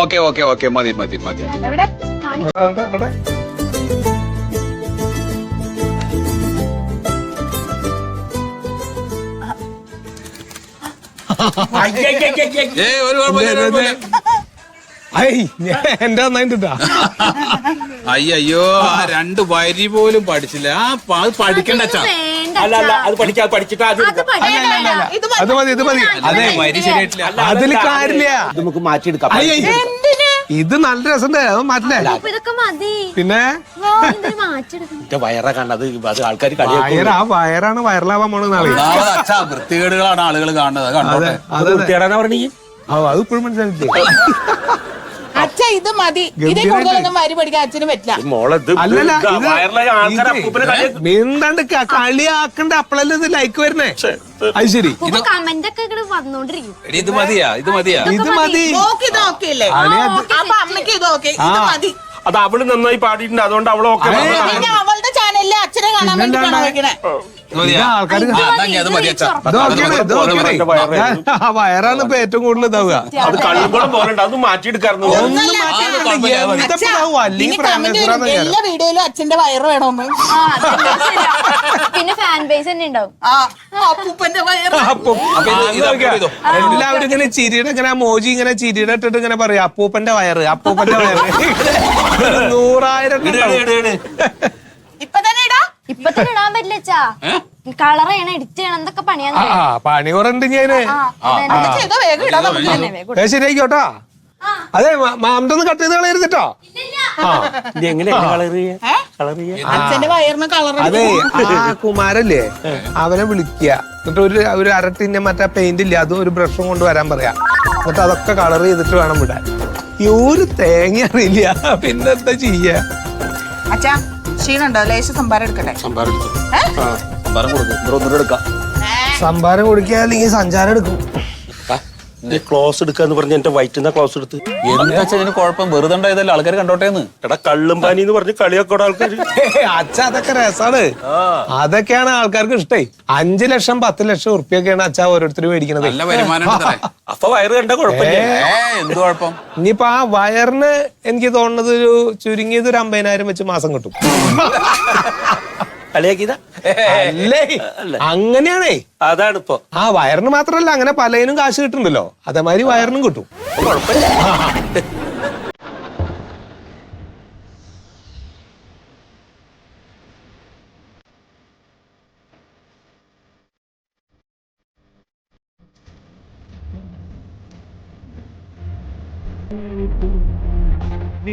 Okay okay okay. മതി മതി മതി. ഏ ഒരു കുഴപ്പമില്ല. ഐ എന്റെ നന്നായിട്ടാ അയ്യോ ആ രണ്ട് വരി പോലും പഠിച്ചില്ല. ആ പ- അത് പഠിക്കണ്ട അച്ഛാ. അല്ല അല്ല അത് പഠിക്കാ പഠിച്ചിട്ട് മതി. ഇത് മതി. അതെ വരി ശരിയായിട്ടില്ല. അതിൽ കാര്യമില്ല. ഇത് നമുക്ക് മാറ്റിയെടുക്കാം ഇത് നല്ല രസമുണ്ട്. അത് മാറ്റില്ലേ? ഇതൊക്കെ മതി. പിന്നെ? വയറ കണ്ടത് അത് ആൾക്കാർ കളിയാ വയറാണ് വയറിലാവാൻ പോണത് നാളെ. വൃത്തികേടുകളാണ് ആളുകൾ കാണുന്നത്. അത് അതെ ഇപ്പോഴും മനസ്സിലായിട്ടില്ലേ? അച്ഛ ഇത് മതി. ഇതിൽ കൂടുതലൊന്നും വരി പഠിക്കാൻ അച്ഛന് പറ്റില്ല. നീന്താണ്ട് കളിയാക്കണ്ട അപ്പളല്ലേ ഇത് ലൈക്ക് വരുന്നേ? അത് ശരി. കമന്റ് ഒക്കെ ഇങ്ങോട്ട് വന്നോണ്ടിരിക്കും. ഇത് മതിയാ ഇത് മതിയാ. ഇത് മതി. ഇത് അപ്പൊ ഓക്കെ മതി. അത് അവൾ നന്നായി പാടിയിട്ടുണ്ട് അതുകൊണ്ട് അവൾ ഓക്കെ അവളുടെ ചാനലിൽ അച്ഛനെ കാണാൻ വേണ്ടി വെക്കണേ വയറാണ് ഇപ്പൊ ഏറ്റവും കൂടുതൽ ഇതാവുക. അത് കണ്ണുകളും പോലുണ്ട് അത് മാറ്റിയെടുക്കാറുണ്ട്. എല്ലാ വീഡിയോയിലും അച്ഛന്റെ വയറ് വേണമെന്ന് ആ, അതെന്താ പിന്നെ ഫാൻ ബേസ് തന്നെ ഉണ്ടാവും. ആ അപ്പൂപ്പന്റെ വയറ്. അപ്പൊ അപ്പൊ ഇത് ഇത് upload ചെയ്തോ. എല്ലാവരും ഇങ്ങനെ ചിരിയുടെ ഇങ്ങനെ മോജി ഇങ്ങനെ ചിരിയുടെ ഇട്ടിട്ട് ഇങ്ങനെ പറയാം അപ്പൂപ്പന്റെ വയറ് അപ്പൂപ്പന്റെ വയറ്. നൂറായിരം. ഇപ്പൊ തന്നെ ഇപ്പൊ തന്നെ ഇടാൻ പറ്റില്ല അച്ഛാ. കളർ ചെയ്യണം എഡിറ്റ് ചെയ്യണം എന്തൊക്കെ ആ പണി കുറണ്ട് ഞാൻ അത് ചെയ്തോ വേഗം ഇടാൻ നമുക്ക് തന്നെ വേഗം ഏ, ശരിയായിക്കോട്ടോ. അതെ മാമന്റെ കട്ട് ചെയ്ത് കളയരുതിട്ടോ ആ. ഇത് എങ്ങനെ കളർ ചെയ്യാ? കളർ ചെയ്യാ? അച്ഛന്റെ വയറിന് കളർ അതെ ആ കുമാരല്ലേ അവനെ വിളിക്കുക എന്നിട്ട് ഒരു ഒരു അരട്ടിന്റെ മറ്റേ പെയിന്റ് ഇല്ല അതും ഒരു ബ്രഷും കൊണ്ട് വരാൻ പറയാ. എന്നിട്ട് അതൊക്കെ കളർ ചെയ്തിട്ട് വേണം വിടാൻ. ഈ ഒരു തേങ്ങ അറിയില്ല. പിന്നെന്താ ചെയ്യാ? അച്ഛാ ക്ഷീണുണ്ടോ ലേശം സംഭാരം എടുക്കട്ടെ. സംഭാരം എടുത്തോ. ആ, സംഭാരം കൊടുക്കും. സംഭാരം കൊടുക്കുക അല്ലെങ്കിൽ സഞ്ചാരം എടുക്കും. ക്ലോസ് എടുക്കാന്ന് പറഞ്ഞ എന്റെ വയറ്റിന്ന ക്ലോസ് എടുത്ത്. എന്താ കുഴപ്പം? വെറുതെ ഉണ്ടായതല്ല ആൾക്കാർ കണ്ടോട്ടേന്ന്? എടാ കള്ളും പാനി എന്ന് പറഞ്ഞ് കളിയാക്കോടെ ആൾക്കാർ അച്ഛ അതൊക്കെ രസാണ്. അതൊക്കെയാണ് ആൾക്കാർക്ക് ഇഷ്ടേ. അഞ്ചു ലക്ഷം പത്ത് ലക്ഷം ഉറുപ്പിയൊക്കെയാണ് അച്ഛ ഓരോരുത്തർ മേടിക്കണത്. നല്ല വരുമാനം? അപ്പൊ വയറ് കണ്ട കുഴപ്പമില്ല. ഏ എന്ത് കുഴപ്പം? ഇനിയിപ്പോ ആ വയറിന് എനിക്ക് തോന്നുന്നത് ഒരു ചുരുങ്ങിയത് ഒരു അമ്പതിനായിരം വെച്ച് മാസം കിട്ടും. കളിയാക്കിയതാ അല്ലേ? അങ്ങനെയാണേ. അതാണ് ഇപ്പൊ ആ വയറിന് മാത്രല്ല അങ്ങനെ പലതിനും കാശ് കിട്ടുന്നുണ്ടല്ലോ. അതേമാതിരി വയറിനും കിട്ടും. കുഴപ്പമില്ല നീ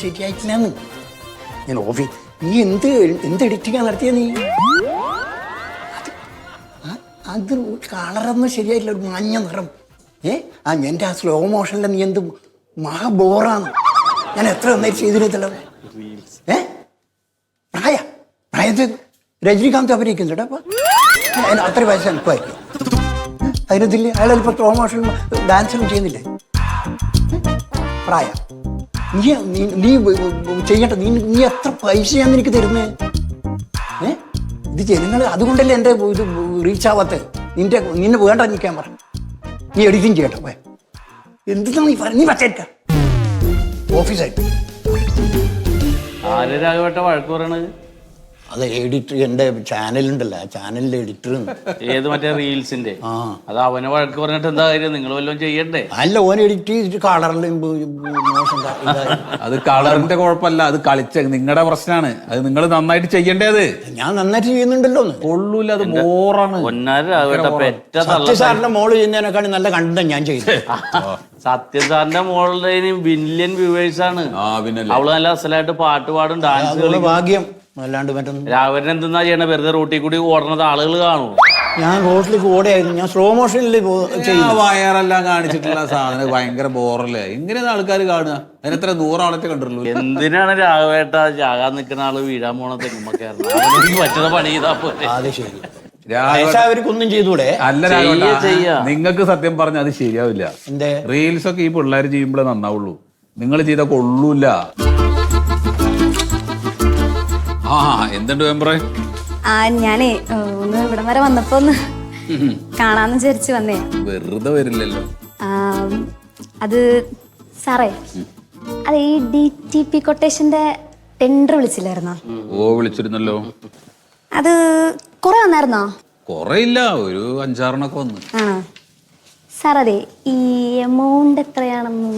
ശരിയായിട്ടില്ലെന്ന്. ഞാൻ ഓഫി നീ എന്ത് എന്ത് എഡിറ്റിംഗാ നടത്തിയ നീ? അത് കളറൊന്നും ശരിയായില്ല ഒരു മഞ്ഞ നിറം. ഏ? ആ എന്റെ ആ സ്ലോ മോഷനിലെ നീ എന്ത് മഹാ ബോറാണ്. ഞാൻ എത്ര നന്നായി ചെയ്തിരുന്നല്ലോ ഏ? പ്രായ പ്രായത്തിൽ രജനീകാന്ത് അഭിനയിക്കുന്നുണ്ട്. അപ്പൊ അത്ര വയസ്സ് എളുപ്പമായിരിക്കും. അതിനതില്ല അയാൾ ചിലപ്പോൾ സ്ലോ മോഷൻ ഡാൻസൊന്നും ചെയ്യുന്നില്ലേ? പ്രായ. നീ നീ ചെയ്യണ്ട നീ നീ എത്ര പൈസയാണ് എനിക്ക് തരുന്നത് ഏ? ഇത് ജനങ്ങൾ അതുകൊണ്ടല്ലേ എന്റെ ഇത് റീച്ച് ആവാത്ത? നിന്റെ നിന്നെ വേണ്ട നീ ക്യാമറ നീ എഡിറ്റിംഗ് ചെയ്യട്ടെ പോയ. എന്താണ് നീ പറ നീ പറ്റേറ്റ ഓഫീസായിട്ട്. ആര് രാഘവേട്ട വഴക്ക് പറയണത്. അത് എഡിറ്റർ എന്റെ ചാനലുണ്ടല്ലോ ആ ചാനലിലെ എഡിറ്റർ ഏത് മറ്റേ റീൽസിന്റെ ആ. അത് അവനെ വഴക്ക് പറഞ്ഞിട്ട് എന്താ കാര്യം? നിങ്ങൾ വല്ലതും ചെയ്യണ്ടേ? അല്ല ഓൻ എഡിറ്റ് ചെയ്തിട്ട് കളറിൽ മോശം ക- ഇതായി. അത് കളറിന്റെ കുഴപ്പമല്ല അത് കളിച്ച നിങ്ങളുടെ പ്രശ്നമാണ് അത് നിങ്ങൾ നന്നായിട്ട് ചെയ്യേണ്ടത് ഞാൻ നന്നായിട്ട് ചെയ്യുന്നുണ്ടല്ലോ കൊള്ളൂല്ല കൊള്ളൂല അത് ബോറാണ് പൊന്നാര് രാഘവേട്ട പെറ്റ തള്ള. സത്യസാറിന്റെ മോൾ ചെയ്യുന്നതിനേക്കാളും നല്ല കണ്ടന്റ് ഞാൻ ചെയ്തു. സത്യസാറിന്റെ മോളുടെ ബില്യൺ വ്യൂവേഴ്സ് ആണ്. ആ പിന്നല്ലേ? അവൾ നല്ല അസലായിട്ട് പാട്ട് പാടും ഡാൻസ് ഭാഗ്യം. അല്ലാണ്ട് മറ്റൊന്നും. രാവിലെ എന്തെന്നാ ചെയ്യണ? വെറുതെ റോട്ടിൽ കൂടി ഓടണത് ആളുകൾ കാണൂ ഞാൻ റോഡിലേക്ക് ഓടിയായിരുന്നു. ഞാൻ സ്ലോ മോഷനിൽ ആ വയറെല്ലാം കാണിച്ചിട്ടുള്ള സാധനം ഭയങ്കര ബോറല്ലേ ഇങ്ങനെയാണ് ആൾക്കാർ കാണുക. അതിനെത്ര നൂറാളത്തെ കണ്ടുള്ളൂ എന്തിനാണ് രാഘവേട്ട ജാകാൻ നിൽക്കുന്ന ആൾ വീഴാൻ പോണ പറ്റുന്ന പണി ചെയ്താ പോലെ അത് ശരി. അവർക്കൊന്നും ചെയ്തൂടെ അല്ല. നിങ്ങൾക്ക് സത്യം പറഞ്ഞ അത് ശരിയാവില്ല. റീൽസ് ഒക്കെ ഈ പിള്ളേർ ചെയ്യുമ്പോഴേ നന്നാവുള്ളൂ. നിങ്ങൾ ചെയ്ത കൊള്ളൂല. ആ എന്തുണ്ട് മെമ്പറേ? ആ ഞാനേ ഒന്ന് ഇവിടെ വരെ വന്നപ്പോ ഒന്ന് കാണാന്ന് വിചാരിച്ചു വന്നേ. വെറുതെ വരില്ലല്ലോ. അത് സാറേ അത് ഈ ഡി ടി പി കൊട്ടേഷന്റെ ടെൻഡർ വിളിച്ചില്ലായിരുന്നോ? ഓ വിളിച്ചിരുന്നല്ലോ. അത് കുറെ വന്നായിരുന്നോ? കൊറേ ഇല്ല ഒരു അഞ്ചാറെണ്ണൊക്കെ വന്നു. ആ. സാർ അതെ ഈ എമൗണ്ട് എത്രയാണെന്ന്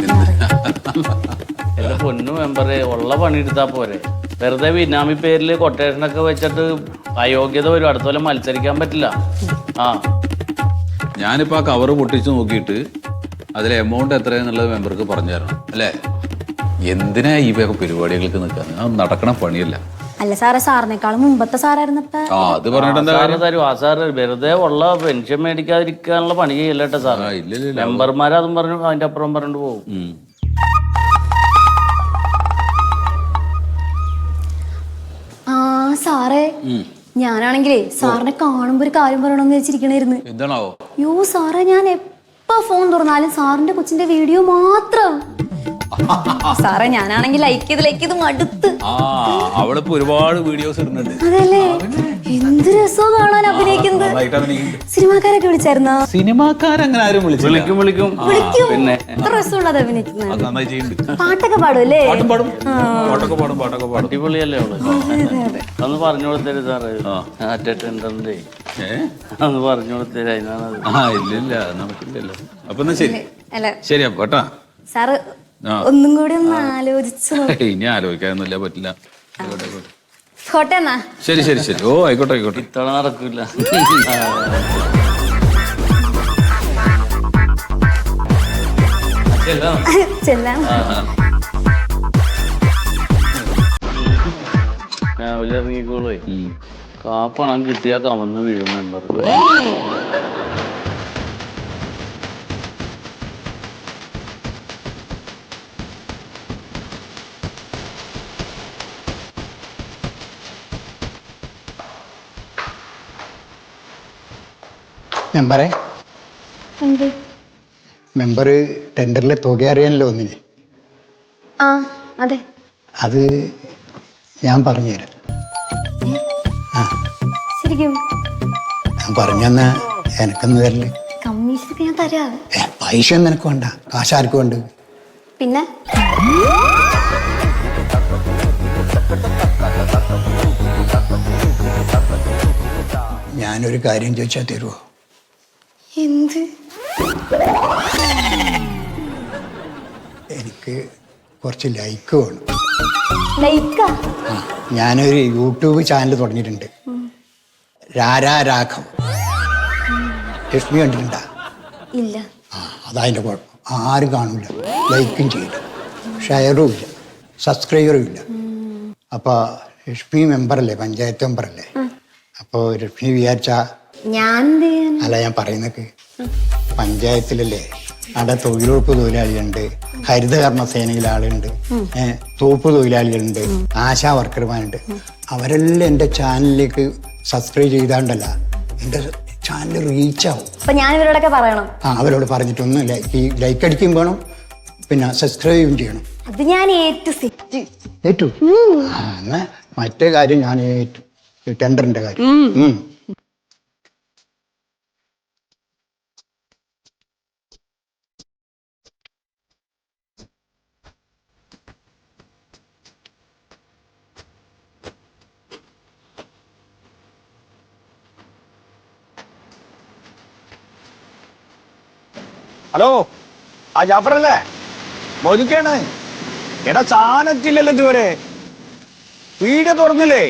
എന്റെ പൊന്നു മെമ്പറെ ഉള്ള പണി എടുത്താ പോരെ. വെറുതെ ബിനാമി പേരിൽ കൊട്ടേഷനൊക്കെ വെച്ചിട്ട് അയോഗ്യത വരും. അടുത്ത കൊല്ലം മത്സരിക്കാൻ പറ്റില്ല. ആ. ഞാനിപ്പോ ആ കവറ് പൊട്ടിച്ച് നോക്കിയിട്ട് അതിലെ എമൗണ്ട് എത്രയെന്നുള്ളത് മെമ്പർക്ക് പറഞ്ഞു തരണം. അല്ലേ? എന്തിനാ ഈ വേഗം പരിപാടികൾക്ക് നിൽക്കാൻ അത് നടക്കണ പണിയല്ല. അല്ല സാറേ സാറിനേക്കാളും മുമ്പത്തെ സാറായിരുന്നപ്പ ആ അത് പറഞ്ഞിട്ട് എന്താ സാറ് തരും. ആ സാറ് വെറുതെ ഉള്ള പെൻഷൻ മേടിക്കാതിരിക്കാനുള്ള പണി ചെയ്യല്ലേട്ടോ സാറേ? ആ, ഇല്ല, ഇല്ല, ഇല്ല. മെമ്പർമാർ അതും പറഞ്ഞു അതിന്റെ അപ്പുറം പറഞ്ഞിട്ട് പോകും. ഉം. സാറേ. ഞാനാണെങ്കിലേ സാറിനെ കാണുമ്പോ ഒരു കാര്യം പറയണമെന്ന് വെച്ചിരിക്കണായിരുന്നു എന്താണാവോ? യോ സാറേ ഞാൻ എപ്പോ ഫോൺ തുറന്നാലും സാറിന്റെ കൊച്ചിന്റെ വീഡിയോ മാത്രം. സാറേ ഞാനാണെങ്കിൽ ലൈക്ക് ചെയ്ത് ലൈക്ക് ചെയ്ത് മടുത്ത്. അവളിപ്പോ ഒരുപാട് വീഡിയോസ് ഇടുന്നുണ്ട്. അതല്ലേ? കാണാൻ അഭിനയിക്കുന്നത്. സിനിമാക്കാരൊക്കെ വിളിച്ചായിരുന്നോ? സിനിമാക്കാരങ്ങനെ ആരും വിളിച്ചില്ല. വിളിക്കും വിളിക്കും. വിളിക്കും. പിന്നെ എത്ര രസമുള്ളത് അഭിനയിക്കുന്നത്. പാട്ടൊക്കെ പാടും അല്ലേ പാട്ടും പാടും. പാട്ടൊക്കെ പാടും പാട്ടൊക്കെ പാടും. അടിപൊളിയല്ലേ അവൾ? അന്ന് പറഞ്ഞു കൊടുത്തരും സാറേ. അറ്റൻഡറിന്റെ അന്ന് ഒന്ന് പറഞ്ഞു കൊടുത്തരും അതിനാണത്. ആ ഇല്ല ഇല്ല നമുക്കില്ലല്ലോ. അപ്പൊ ശരി. അല്ല. ശരി അപ്പൊ കേട്ടാ. സാറ് ഒന്നും കൂടി ഒന്ന് ആലോചിച്ചു. ഇനി ആലോചിക്കാനൊന്നുമില്ല പറ്റില്ല. പോട്ടെ ശരി ശരി ശരി. ഓ ആയിക്കോട്ടെ ആയിക്കോട്ടെ. ഇത്തവണ നടക്കൂല. ചെല്ലാം. രാവിലെ ഇറങ്ങിക്കോളേ കാപ്പണം കിട്ടിയാ കമന്ന് വീഴും മെമ്പറെ. എന്ത്? മെമ്പർ ടെൻഡറിലെ തുക അറിയാനല്ലോ ഒന്നിന് ആ അതെ. അത് ഞാൻ പറഞ്ഞുതരാം ശരിക്കും? ഞാൻ പറഞ്ഞെന്നാ എനക്കൊന്ന് തരൽ. കമ്മീഷനൊക്കെ ഞാൻ തരാം. ഏ, പൈസ ഒന്നും നിനക്ക് വേണ്ട. കാശ് ആർക്കും ഉണ്ട്. പിന്നെ? ഞാനൊരു കാര്യം ചോദിച്ചാൽ തരുമോ എന്ത്? എനിക്ക് കുറച്ച് ലൈക്ക് വേണം. ലൈക്കാ? ഞാനൊരു യൂട്യൂബ് ചാനൽ തുടങ്ങിയിട്ടുണ്ട്. രാരാ രാഘവ്. ലക്ഷ്മി കണ്ടിട്ടുണ്ടാ? ഇല്ല. ആ അതതിന്റെ കുഴപ്പം. ആരും കാണൂല. ലൈക്കും ചെയ്യില്ല. ഷെയറും ഇല്ല. സബ്സ്ക്രൈബറും ഇല്ല. അപ്പോൾ ലക്ഷ്മി മെമ്പറല്ലേ പഞ്ചായത്ത് മെമ്പറല്ലേ അപ്പോൾ ലക്ഷ്മി വിചാരിച്ച ഞാൻ അല്ല ഞാൻ പറയുന്നൊക്കെ പഞ്ചായത്തിലല്ലേ? അവിടെ തൊഴിലുറപ്പ് തൊഴിലാളികളുണ്ട് ഹരിതകർമ്മ സേനയിൽ ആളുണ്ട് തോപ്പ് തൊഴിലാളികളുണ്ട് ആശാ വർക്കർമാരുണ്ട്. അവരെല്ലാം എന്റെ ചാനലിലേക്ക് സബ്സ്ക്രൈബ് ചെയ്താണ്ടല്ല എന്റെ ചാനൽ റീച്ചാവും അപ്പൊ ഞാൻ ഇവരോടൊക്കെ പറയണം. ആ അവരോട് പറഞ്ഞിട്ടൊന്നും ഈ ലൈക്ക് അടിക്കും വേണം പിന്നെ സബ്സ്ക്രൈബും ചെയ്യണം. അത് ഞാൻ ഏറ്റു സെറ്റ് ഏറ്റു? എന്നാ മറ്റേ കാര്യം ഞാൻ ഏറ്റു ടെൻഡറിന്റെ കാര്യം. ഹലോ ആ ജാഫറല്ലേ? മോദിക്കാണ് എടാ സാധനത്തില്ലല്ലോ ഇതുവരെ. വീട് തുറന്നില്ലേ?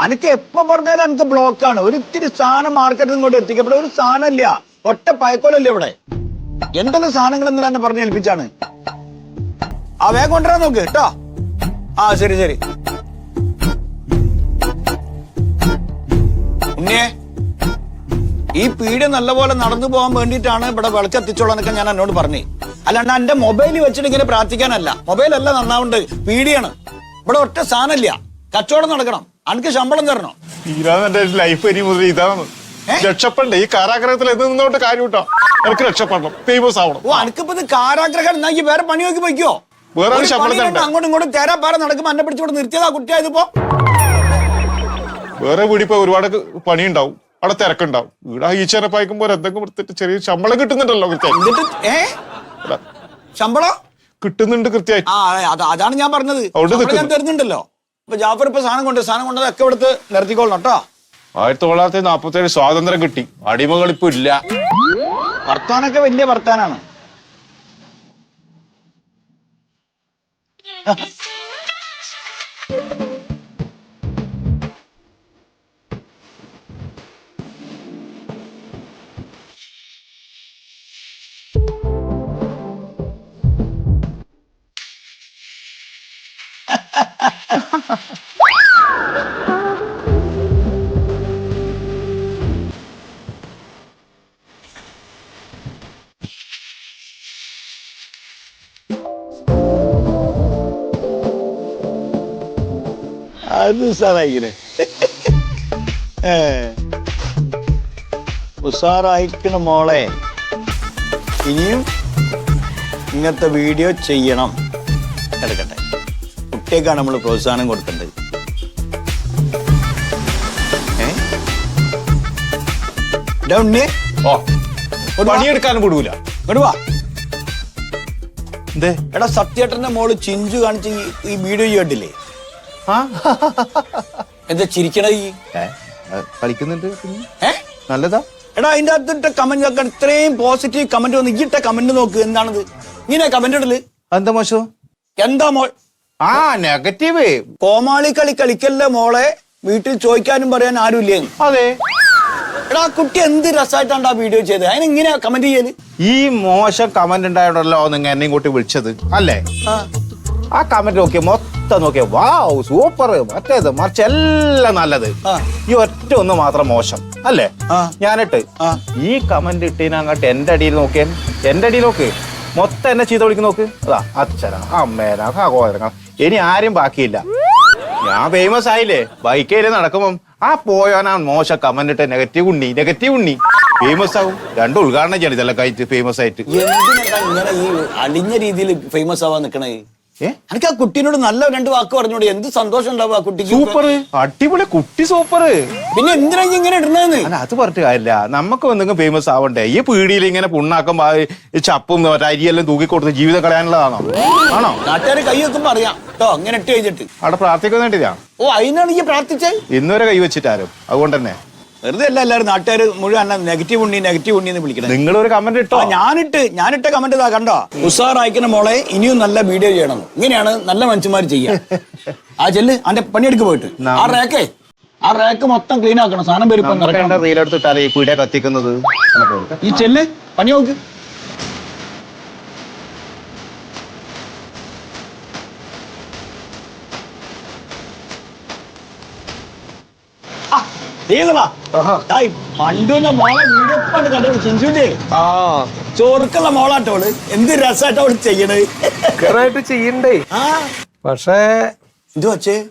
അനക്ക് എപ്പോ പറഞ്ഞാലും അനക്ക് ബ്ലോക്കാണ്. ഒരിത്തിരി സാധനം മാർക്കറ്റിൽ ഇങ്ങോട്ട് എത്തിക്കപ്പെട്ട ഒരു സാധനം ഇല്ല ഒറ്റ പയക്കോലല്ലേ ഇവിടെ. എന്തൊക്കെ സാധനങ്ങൾ എന്ന് തന്നെ പറഞ്ഞ് ഏൽപ്പിച്ചാണ്. ആ വേഗം കൊണ്ടുവരാൻ നോക്ക് കേട്ടോ. ആ ശരി ശരി. ഉണ്ണിയേ ഈ പീഡിയ നല്ലപോലെ നടന്നു പോകാൻ വേണ്ടിയിട്ടാണ് ഇവിടെ വിളക്ക് എത്തിച്ചോളാന്നൊക്കെ ഞാൻ എന്നോട് പറഞ്ഞു. അല്ലാണ്ട് എന്റെ മൊബൈൽ വെച്ചിട്ട് ഇങ്ങനെ പ്രാർത്ഥിക്കാനല്ല. മൊബൈലല്ല നന്നാവുണ്ട്. പീഡിയാണ്. ഇവിടെ ഒറ്റ സാധനമില്ല കച്ചവടം നടക്കണം. അനക്ക് ശമ്പളം തരണോ? തീരാന്ന് ലൈഫ് ഇനി മുതൽ ഇതാണ്. ഏ? ഈ കാരാഗ്രഹത്തിൽ എന്ത് നിന്നോട്ട് കാര്യം കിട്ടാം എനിക്ക് രക്ഷപ്പെടണം. ഫേമസ് ആവണം. ഓ അനക്കിപ്പോ ഇത് കാരാഗ്രഹം എന്നാ ഈ വേറെ പണി നോക്കി പോയിക്കോ? വേറെ. അങ്ങോട്ടും ഇങ്ങോട്ടും തേരാ പാറ നടക്കുമ്പോ എന്നെ പിടിച്ചോട് നിർത്തിയതാ കുട്ടിയായതിപ്പോ വേറെ വീടിപ്പോ ഒരുപാട് പണി ഉണ്ടാവും അവിടെ തിരക്കുണ്ടാവും. ഇവിടെ ഈച്ചനെ പായിക്കുമ്പോൾ എന്തെങ്കിലും എടുത്തിട്ട് ചെറിയ ശമ്പളം കിട്ടുന്നുണ്ടല്ലോ കൃത്യമായി എന്നിട്ട് ഏ? ശമ്പളം? കിട്ടുന്നുണ്ട് കൃത്യമായി ആ അത് അതാണ് ഞാൻ പറഞ്ഞത്. അവിടെ ശമ്പളം ഞാൻ നിൽക്കുന്നു. തരുന്നുണ്ടല്ലോ. ഇപ്പൊ ജാഫർ ഇപ്പൊ സാധനം കൊണ്ട് സാധനം കൊണ്ടതൊക്കെ എടുത്ത് നിർത്തിക്കോളണം കേട്ടോ. ആയിരത്തി തൊള്ളായിരത്തി നാപ്പത്തി ഏഴ് സ്വാതന്ത്ര്യം കിട്ടി. അടിമകൾ ഇപ്പൊ ഇല്ല. വർത്താനൊക്കെ വലിയ വർത്താനാണ്. അത് ഉസാറായിക്കണേ ഏ. ഉസാറായിക്കണ മോളെ. ഇനിയും ഇങ്ങനത്തെ വീഡിയോ ചെയ്യണം. കുട്ടിയേക്കാണ് നമ്മൾ പ്രോത്സാഹനം കൊടുക്കേണ്ടത്. പണിയെടുക്കാനും വിടൂല. ഇങ്ങോട്ട് വാ. എന്തേ? എടാ സത്യേട്ടന്റെ മോൾ ചിഞ്ചു കാണിച്ച് ഈ- ഈ വീഡിയോ ഈ കണ്ടില്ലേ എന്താ ചിരിക്കണ ഈ? കളിക്കുന്നുണ്ട് നല്ലതാ. എടാ അതിന്റെ അകത്തിട്ട കമന്റ് നോക്കാൻ ഇത്രയും പോസിറ്റീവ് കമന്റ് വന്ന് ഇട്ട കമന്റ് നോക്ക് എന്താണത്? ഇങ്ങനെ കമന്റ് ഇടൽ? എന്താ മോശം? എന്താ മോൾ ആ നെഗറ്റീവ് കോമാളി കളി കളിക്കല്ലേ മോളെ? വീട്ടിൽ ചോദിക്കാനും പറയാൻ ആരുമില്ലേ? അതെ. എടാ കുട്ടി എന്ത് രസമായിട്ടാണ് ആ വീഡിയോ ചെയ്തത് അതിന് കമന്റ് ചെയ്യൽ? ഈ മോശം കമന്റ് ഉണ്ടായോ നിങ്ങൾ എന്നെയും കൂട്ടി വിളിച്ചത് അല്ലേ? ആ. ആ കമന്റ് നോക്കിയ മൊത്തം നോക്കിയ വാവ് സൂപ്പർ മറ്റേത് മറിച്ച് എല്ലാം നല്ലത്. ആ. ഈ ഒറ്റ ഒന്ന് മാത്രം മോശം അല്ലേ? ആ. ഞാനിട്ട് ഈ കമന്റ് ഇട്ടിനങ്ങട്ട് എന്റെ അടിയിൽ നോക്കിയാൽ എന്റെ അടിയിൽ നോക്ക്. മൊത്തം എന്നെ ചീത്ത വിളിക്കുന്ന നോക്ക്. അതാ അച്ഛനാ അമ്മേനാ സഹോദരങ്ങൾ ഇനി ആരും ബാക്കിയില്ല. ഞാൻ ഫേമസ് ആയില്ലേ? ബൈക്കേൽ നടക്കുമ്പം? ആ പോയോനാ മോശം കമന്റ് ഇട്ട് negative Unni negative Unni. Famous ആവും. രണ്ട് ഉദ്ഘാടനം ചെയ്യണം ഇതെല്ലാം കഴിച്ച് ഫേമസ് ആയിട്ട്. എന്തിനാ രീതിയിൽ ഫേമസ് ആവാൻ നിക്കണേ? ഏ എനിക്ക് ആ കുട്ടീനോട് നല്ല രണ്ട് വാക്ക് പറഞ്ഞോട് എന്ത് സന്തോഷം ഉണ്ടാവും ആ കുട്ടിക്ക്? സൂപ്പർ അടിപൊളി കുട്ടി സൂപ്പർ പിന്നെ എന്തിനാ ഇങ്ങനെ ഇടുന്നതെന്ന്? അല്ല അത് പറഞ്ഞിട്ട് കാര്യമില്ല. നമുക്ക് എന്തെങ്കിലും ഫേമസ് ആവണ്ടേ? ഈ പീടിയിൽ ഇങ്ങനെ പുണ്ണാക്കം ചപ്പും അരിയെല്ലാം തൂക്കി കൊടുത്ത് ജീവിതം കളയാനുള്ളതാണോ? ആണോ? നാട്ടുകാർ കൈ വെക്കുമ്പോ അറിയാം. കേട്ടോ അങ്ങനെ ഇട്ട് കഴിഞ്ഞിട്ട്. അവിടെ പ്രാർത്ഥിക്കുന്നുണ്ടില്ല ഓ അതിനാണ് ഈ പ്രാർത്ഥിച്ചേ? ഇന്നുവരെ കൈ വെച്ചിട്ടാരും. അതുകൊണ്ട് തന്നെ വെറുതെ അല്ല എല്ലാവരും നാട്ടുകാർ മുഴുവൻ നെഗറ്റീവ് ഉണ്ണി നെഗറ്റീവ് ഉണ്ണി എന്ന് വിളിക്കണം. നിങ്ങൾ ഒരു കമന്റ് ഇട്ടോ ഞാനിട്ട് ഞാനിട്ട കമന്റ് ഇതാ കണ്ടോ? ഉസാർ അയക്കുന്ന മോളെ ഇനിയും നല്ല വീഡിയോ ചെയ്യണം. ഇങ്ങനെയാണ് നല്ല മനുഷ്യന്മാർ ചെയ്യുക ആ ചെല്ല് അന്റെ പണിയെടുക്ക് പോയിട്ട്. ആ റേക്കേ ആ റേക്ക് മൊത്തം ക്ലീൻ ആക്കണം. സാധനം പേര് പീടിയ കത്തിക്കുന്നത്? ഈ ചെല്ല് പണി നോക്ക്. ഈ പണ്ടുന്ന മോളെ വീഡിയോ കണ്ട് കണ്ടു ചിഞ്ചുണ്ടി ആ. ചോറുക്കുള്ള മോളാട്ടോൾ. എന്ത് രസമായിട്ട് അവൾ ചെയ്യണേ. ഭയങ്കരമായിട്ട് ചെയ്യണ്ടേ. ആ. പക്ഷേ ഇത് വച്ചേ?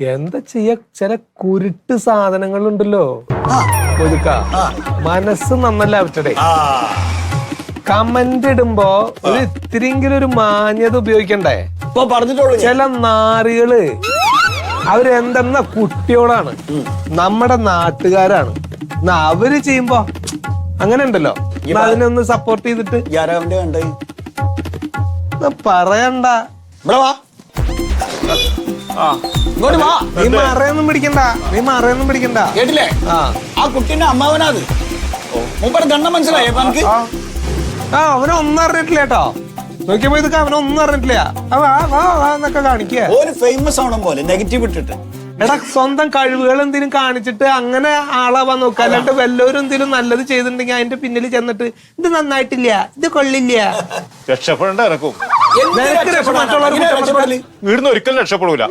എന്താ ചെയ്യ? ചില കുരുട്ട് സാധനങ്ങളുണ്ടല്ലോ. ഒതുക്ക. മനസ്സ് നന്നല്ല അവറ്റടെ കമന്റ് ഇടുമ്പോ ഒരു ഇത്തിരിങ്കിലും ഒരു മാന്യത ഉപയോഗിക്കണ്ടേ? ഇപ്പൊ പറഞ്ഞിട്ടുള്ളൂ ചില നാറികൾ. അവരെന്തെന്ന കുട്ടിയോടാണ്. നമ്മുടെ നാട്ടുകാരാണ്. എന്നാ അവർ ചെയ്യുമ്പോ അങ്ങനെ ഉണ്ടല്ലോ. അതിനൊന്ന് സപ്പോർട്ട് ചെയ്തിട്ട്. പറയണ്ട. ഇവിടെ വാ. ഇങ്ങോട്ട് വാ. നീ മറയൊന്നും പിടിക്കണ്ട. നീ മറയൊന്നും പിടിക്കണ്ട. കേട്ടില്ലേ? ആ. കുട്ടീന്റെ അമ്മാവനാത് മനസ്സിലായോ ആ അവനൊന്നും അറിഞ്ഞിട്ടില്ല കേട്ടോ. നോക്കിയപ്പോ ഇത് അവനൊന്നും അറിഞ്ഞിട്ടില്ല. അവ ആ വാ വാ എന്നൊക്കെ കാണിക്കുക ഒരു ഫേമസ് ആവണം പോലെ നെഗറ്റീവ് ഇട്ടിട്ട്. എടാ സ്വന്തം കഴിവുകൾ എന്തെങ്കിലും കാണിച്ചിട്ട് അങ്ങനെ ആളാവാൻ നോക്കുക അല്ലാണ്ട് വല്ലവരും എന്തെങ്കിലും നല്ലത് ചെയ്തിട്ടുണ്ടെങ്കിൽ അതിന്റെ പിന്നിൽ ചെന്നിട്ട് ഇത് നന്നായിട്ടില്ല ഇത് കൊള്ളില്ല. രക്ഷപ്പെടേണ്ട എനക്കും. നിനക്ക്? വീടിന്ന് ഒരിക്കലും രക്ഷപ്പെടൂല.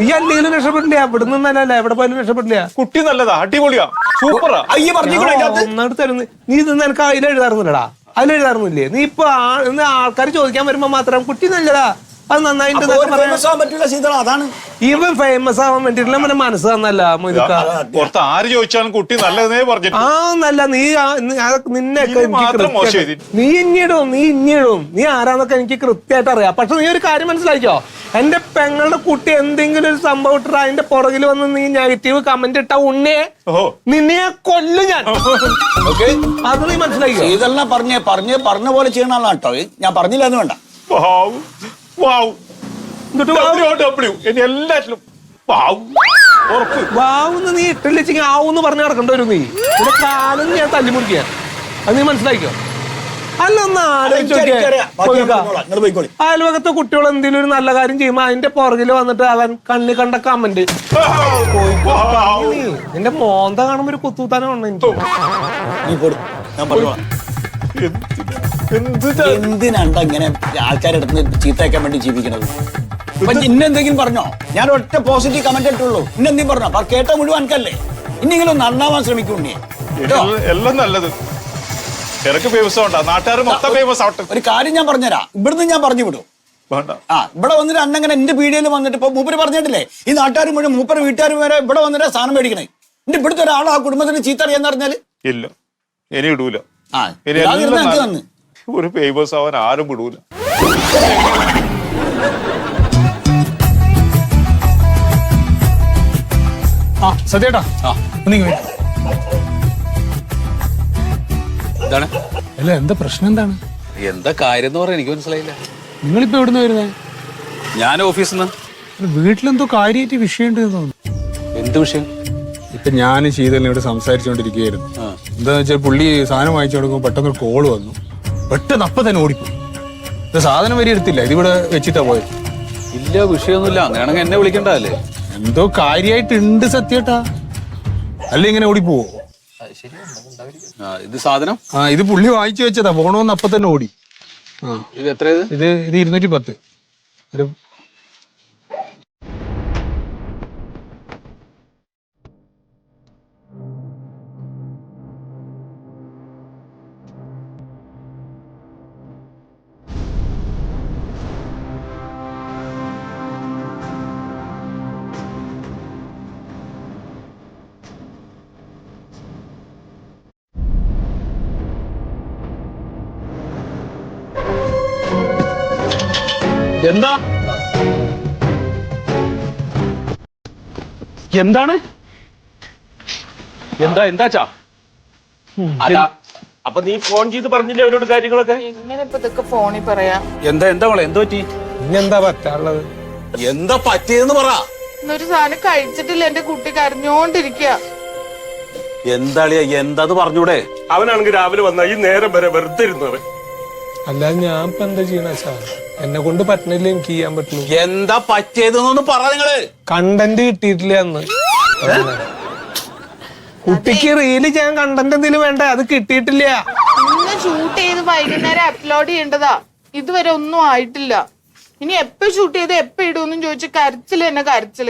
നീ അല്ലെങ്കിലും രക്ഷപ്പെടില്ല ഇവിടെ നിന്നല്ല എവിടെ പോയാലും രക്ഷപ്പെടില്ല കുട്ടി നല്ലതാ അടിപൊളിയാ സൂപ്പറാ. അയ്യ ഒന്നാട് തരുന്നു. നീ ഇത് നിനക്ക് അതിൽ എഴുതാറുന്നില്ലടാ ധർമ്മമില്ലേ? നീ ഇപ്പൊ ആൾക്കാർ ചോദിക്കാൻ വരുമ്പോ മാത്രം കുട്ടി നല്ലതാ. അത് നന്നായിട്ട് അതാണ്. ഇവൻ ഫേമസ് ആവാൻ വേണ്ടിട്ടുള്ള അവന്റെ മനസ്സ് തന്നല്ല പുറത്ത് ആര് ചോദിച്ചാലും കുട്ടി നല്ലതേ പറഞ്ഞിട്ട് ആ നല്ല നീ നിന്നെ നി- ചെയ്തില്ല. നീ ഇഞ്ഞിടും നീ ഇഞ്ഞിടും. നീ ആരാന്നൊക്കെ എനിക്ക് കൃത്യമായിട്ട് അറിയാം. പക്ഷെ നീ ഒരു കാര്യം മനസ്സിലാക്കിയോ? എന്റെ പെങ്ങളുടെ കുട്ടി എന്തെങ്കിലും ഒരു സംഭവം ഇട്ടിട്ട് അതിന്റെ പുറകിൽ വന്ന് നീ നെഗറ്റീവ് കമന്റ് ഇട്ട ഉണ്ണിയെ നിന്നെ കൊല്ലും ഞാൻ. ഓക്കെ. അത് നീ മനസ്സിലാക്കിയോ? ഇതെല്ലാം പറഞ്ഞ പറഞ്ഞ് പറഞ്ഞ പോലെ ചെയ്യണ ഞാൻ പറഞ്ഞില്ല എന്ന് വേണ്ട. വാവ്. ഡബ്ല്യു ഇനി എല്ലാറ്റിലും വാവ്. ഉറപ്പ്. വാവുന്ന് നീ ഇട്ടില്ലെച്ചെങ്കിൽ ആവൂന്ന് പറഞ്ഞു നടക്കേണ്ട വരും നീ. ഇവിടെ കാലം ഞാൻ തല്ലി മുറിക്കാൻ അത് നീ മനസ്സിലാക്കിയോ. അയൽവകത്തെ കുട്ടികൾ എന്തെങ്കിലും ഒരു നല്ല കാര്യം ചെയ്യുമ്പോ അതിന്റെ പുറകിൽ വന്നിട്ട് അവൻ കണ്ണി കണ്ട കമന്റ്. എന്റെ മോന്ത കാണുമ്പോ ഒരു കുത്തൂത്താനാണ് എനിക്ക്. എന്തിനാണ്ട ഇങ്ങനെ ആൾക്കാരുടെ അടുത്ത് ചീത്തയക്കാൻ വേണ്ടി ജീവിക്കണത് ഇപ്പൊ ഇന്നെന്തെങ്കിലും പറഞ്ഞോ? ഞാൻ ഒറ്റ പോസിറ്റീവ് കമന്റ് ഇട്ടുള്ളൂ. ഇന്നെന്തെങ്കിലും പറഞ്ഞോ? അപ്പൊ കേട്ട മുഴുവൻ എനിക്കല്ലേ ഇനിയെങ്കിലും നന്നാവാൻ ശ്രമിക്കൂണ്ടേ എല്ലാം- നല്ലത്. ഒരു കാര്യം ഞാൻ പറഞ്ഞുതരാ. ഇവിടുന്ന് ഞാൻ പറഞ്ഞു വിടും. ആ ഇവിടെ വന്നിട്ട് അന്നങ്ങനെ എന്റെ പീഡിയയിൽ വന്നിട്ട് ഇപ്പൊ മൂപ്പര് പറഞ്ഞിട്ടില്ലേ? ഈ നാട്ടുകാർ മുഴുവൻ മൂപ്പര് വീട്ടുകാർ വരെ ഇവിടെ വന്നിട്ട് സാധനം മേടിക്കണേ. എന്റെ ഇവിടുത്തെ ഒരാൾ ആ കുടുംബത്തിന് ചീത്ത അറിയാന്ന് പറഞ്ഞാൽ? ഇല്ല. ഇനി ഇടൂല. ആ ഇനി ഒരു ഫേമസ് ആവാൻ ആരും വിടൂല. ആ സത്യേട്ടാ ഒന്നിങ്ങ് വരൂ. എന്താണ്? അല്ല എന്താ പ്രശ്നം എന്താണ്? എന്താ കാര്യം എന്ന് പറയാൻ എനിക്ക് മനസ്സിലായില്ല. നിങ്ങളിപ്പോ എവിടുന്ന് വരുന്നത് ഞാൻ ഓഫീസിൽ നിന്ന്. വീട്ടിലെന്തോ കാര്യമായിട്ട് വിഷയമുണ്ട് എന്ന് തോന്നുന്നു. എന്ത് വിഷയം? ഇപ്പൊ ഞാൻ ശീതലിനോട് സംസാരിച്ചുകൊണ്ടിരിക്കുകയായിരുന്നു. എന്താന്ന് വെച്ചാൽ പുള്ളി സാധനം വാങ്ങിച്ചു കൊടുക്കുമ്പോൾ പെട്ടെന്ന് ഒരു കോൾ വന്നു. പെട്ടെന്ന് അപ്പൊ തന്നെ ഓടിപ്പോയി. ഇത് സാധനം വരെ എടുത്തില്ല. ഇതിവിടെ വെച്ചിട്ടാ പോയത് ഇല്ല വിഷയമൊന്നുമില്ല. അങ്ങനെയാണെങ്കിൽ എന്നെ വിളിക്കണ്ടല്ലേ എന്തോ കാര്യമായിട്ടുണ്ട് സത്യേട്ടാ. അല്ല ഇങ്ങനെ ഓടിപ്പോവോ? ഇത് സാധനം? ആ ഇത് പുള്ളി വാങ്ങിച്ചു വെച്ചതാ. പോണോന്ന് അപ്പൊ തന്നെ ഓടി. ആ. ഇത് എത്ര ഇത്? ഇത് ഇത് ഇരുന്നൂറ്റി പത്ത് ഒരു എന്താണ്? എന്താ എന്താച്ചാ അപ്പൊ നീ ഫോൺ ചെയ്ത് പറഞ്ഞില്ലേ അവരോട് കാര്യങ്ങളൊക്കെ? എങ്ങനെ ഇപ്പൊ ഇതൊക്കെ ഫോണിൽ പറയാ. എന്താ എന്താ മോളെ? എന്താ പറ്റി? ഇന്നെന്താ പറ്റാനുള്ളത്? എന്താ പറ്റിയെന്ന് പറ. ഇന്നൊരു സാധനം കഴിച്ചിട്ടില്ല എന്റെ കുട്ടി കരഞ്ഞോണ്ടിരിക്കുക എന്താളിയാ എന്താന്ന് പറഞ്ഞൂടെ? അവനാണെങ്കിൽ രാവിലെ വന്ന ഈ നേരം വരെ വെറുതെ ഇരുന്നവൻ അല്ല ഞാൻ ഇപ്പൊ എന്താ ചെയ്യണ സാർ എന്നെ കൊണ്ട് പറ്റണില്ല എനിക്ക് ചെയ്യാൻ പറ്റുന്നു എന്താ പറ്റിയതെന്നൊന്ന് പറ നിങ്ങൾ. കണ്ടന്റ് കിട്ടിയിട്ടില്ല അന്ന്. കുട്ടിക്ക് റീൽ ചെയ്യാൻ കണ്ടന്റ് എന്തെങ്കിലും വേണ്ട? അത് കിട്ടിയിട്ടില്ല. ഇന്ന് ഷൂട്ട് ചെയ്ത് വൈകുന്നേരം അപ്ലോഡ് ചെയ്യേണ്ടതാ. ഇതുവരെ ഒന്നും ആയിട്ടില്ല. ഇനി എപ്പ ഷൂട്ട് ചെയ്ത് എപ്പ ഇടുമെന്നും ചോദിച്ച് കരച്ചിൽ തന്നെ കരച്ചിൽ.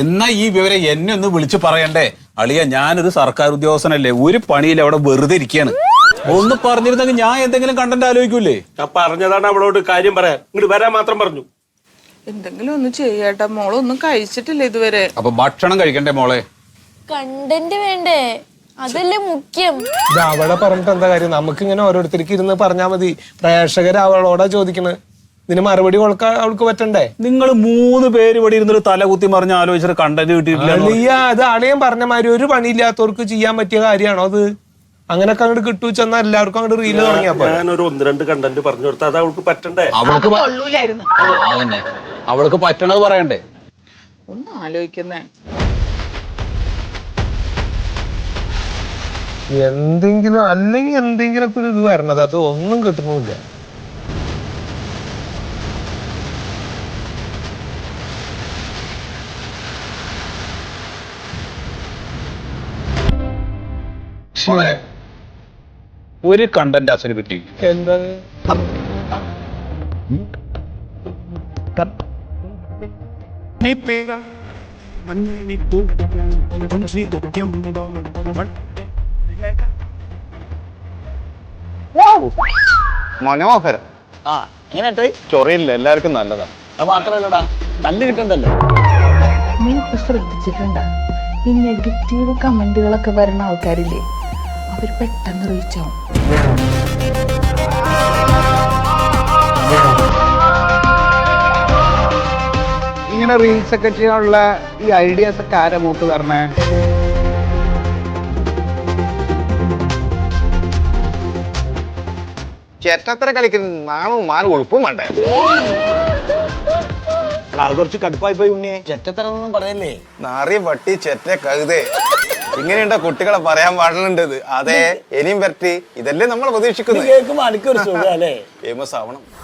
എന്നാ ഈ വിവരം എന്നെ ഒന്ന് വിളിച്ചു പറയണ്ടേ? അളിയ ഞാനൊരു സർക്കാർ ഉദ്യോഗസ്ഥനല്ലേ? ഒരു പണിയിൽ അവിടെ വെറുതെ ഇരിക്കുകയാണ് ഒന്ന് പറഞ്ഞിരുന്നെങ്കിൽ ഞാൻ എന്തെങ്കിലും കണ്ടന്റ് ആലോചിക്കൂലേ? ഞാൻ പറഞ്ഞതാണ് അവളോട് കാര്യം പറയാൻ. ഇങ്ങോട്ട് വരാൻ മാത്രം പറഞ്ഞു. എന്തെങ്കിലും ഒന്ന് ചെയ്യട്ടെ. മോളൊന്നും കഴിച്ചിട്ടില്ല ഇതുവരെ. അപ്പൊ ഭക്ഷണം കഴിക്കണ്ടേ മോളെ? കണ്ടന്റ് വേണ്ടേ? അതല്ലേ മുഖ്യം. ഇത് അവളെ പറഞ്ഞിട്ട് എന്താ കാര്യം? നമുക്ക് ഇങ്ങനെ ഓരോരുത്തർക്ക് ഇരുന്ന് പറഞ്ഞാൽ മതി. പ്രേക്ഷകർ അവളോടാ ചോദിക്കണത് ഇതിന് മറുപടി കൊടുക്കാൻ അവൾക്ക് പറ്റണ്ടേ? നിങ്ങൾ മൂന്ന് പേര് ഇവിടെ ഇരുന്നൊരു തല കുത്തി മറിഞ്ഞ് ആലോചിച്ചിട്ട് കണ്ടന്റ് കിട്ടിയിട്ടില്ല അളിയ അത് അളിയൻ പറഞ്ഞ മാതിരി ഒരു പണിയില്ലാത്തവർക്ക് ചെയ്യാൻ പറ്റിയ കാര്യമാണോ അത്? അങ്ങനൊക്കെ അങ്ങോട്ട് കിട്ടു ചെന്നാ എല്ലാവർക്കും അങ്ങോട്ട് റീൽ തുടങ്ങിയപ്പോ ഞാനൊരു ഒന്ന് രണ്ട് കണ്ടന്റ് പറഞ്ഞു കൊടുത്താൽ അത് അവൾക്ക് പറ്റണ്ടേ? അവൾക്ക് അതന്നെ. അവൾക്ക് പറ്റണത് പറയണ്ടേ? ഒന്ന് ആലോചിക്കുന്നേ. എന്തെങ്കിലും അല്ലെങ്കിൽ എന്തെങ്കിലും ഒരു ഇത് വരണത് അത് ഒന്നും കിട്ടുന്നില്ല ഒരു കണ്ടന്റ് അസിന് കിട്ടി എന്താ മനോഹരം. ആ എങ്ങനെ ചൊറയില്ല എല്ലാവർക്കും നല്ലതാ. അത് മാത്രല്ലടാ നല്ല കിട്ടണ്ടല്ലോ നീ ഇപ്പൊ ശ്രദ്ധിച്ചിട്ടുണ്ട? ഈ നെഗറ്റീവ് കമന്റുകളൊക്കെ വരുന്ന ആൾക്കാരില്ലേ? അവർ പെട്ടെന്ന് റീച്ച് ആവും. ഇങ്ങനെ റീൽസ് ഒക്കെ ചെയ്യാനുള്ള ഈ ഐഡിയാസ് ഒക്കെ ആരാ മൂത്ത് തരണേ? ചേട്ടത്ര കളിക്കുന്ന നാണവും മാനും ഒഴുപ്പും വേണ്ടേ? അത് കുറച്ച് കടുപ്പായി പോയി ഉണ്ണിയെ. ചെറ്റത്തരൊന്നും പറയല്ലേ? നാറിയ വട്ടി ചെറ്റ കഴുതേ. ഇങ്ങനെയുണ്ടോ? കുട്ടികളെ പറയാൻ പാടുന്നുണ്ടത് അതെ ഇനിയും വരട്ടി. ഇതല്ലേ നമ്മൾ പ്രതീക്ഷിക്കുന്നത്. കേൾക്കുമ്പോ എനിക്കൊരു സുഖം അല്ലേ? ഫേമസ് ആവണം.